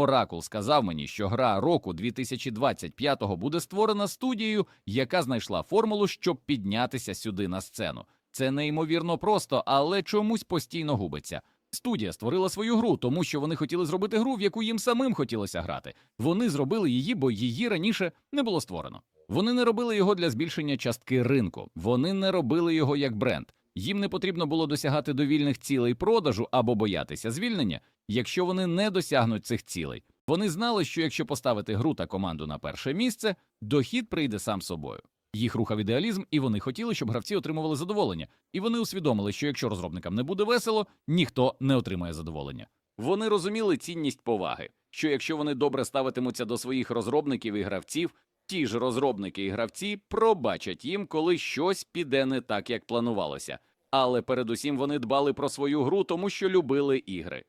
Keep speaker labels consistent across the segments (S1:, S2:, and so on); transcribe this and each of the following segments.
S1: Оракул сказав мені, що гра року 2025-го буде створена студією, яка знайшла формулу, щоб піднятися сюди на сцену. Це неймовірно просто, але чомусь постійно губиться. Студія створила свою гру, тому що вони хотіли зробити гру, в яку їм самим хотілося грати. Вони зробили її, бо її раніше не було створено. Вони не робили його для збільшення частки ринку. Вони не робили його як бренд. Їм не потрібно було досягати довільних цілей продажу або боятися звільнення, якщо вони не досягнуть цих цілей. Вони знали, що якщо поставити гру та команду на перше місце, дохід прийде сам собою. Їх рухав ідеалізм, і вони хотіли, щоб гравці отримували задоволення. І вони усвідомили, що якщо розробникам не буде весело, ніхто не отримає задоволення. Вони розуміли цінність поваги, що якщо вони добре ставитимуться до своїх розробників і гравців, ті ж розробники і гравці пробачать їм, коли щось піде не так, як планувалося. Але передусім вони дбали про свою гру, тому що любили ігри.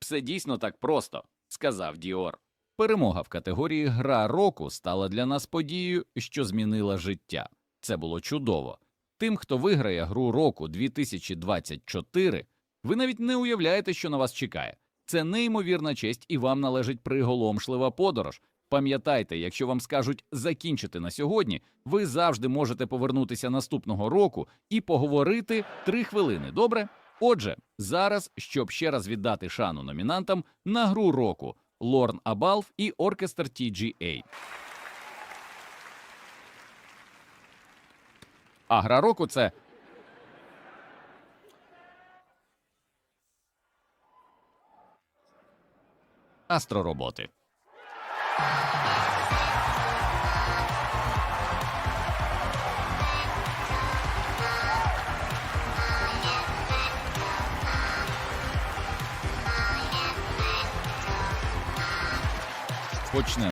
S1: Все дійсно так просто, сказав Діор. Перемога в категорії Гра року стала для нас подією, що змінила життя. Це було чудово. Тим, хто виграє гру року 2024, ви навіть не уявляєте, що на вас чекає. Це неймовірна честь, і вам належить приголомшлива подорож. Пам'ятайте, якщо вам скажуть закінчити на сьогодні, ви завжди можете повернутися наступного року і поговорити три хвилини. Добре? Отже, зараз, щоб ще раз віддати шану номінантам на гру року Лорн Абалф і Оркестр TGA. А гра року це Астророботи. Почнемо.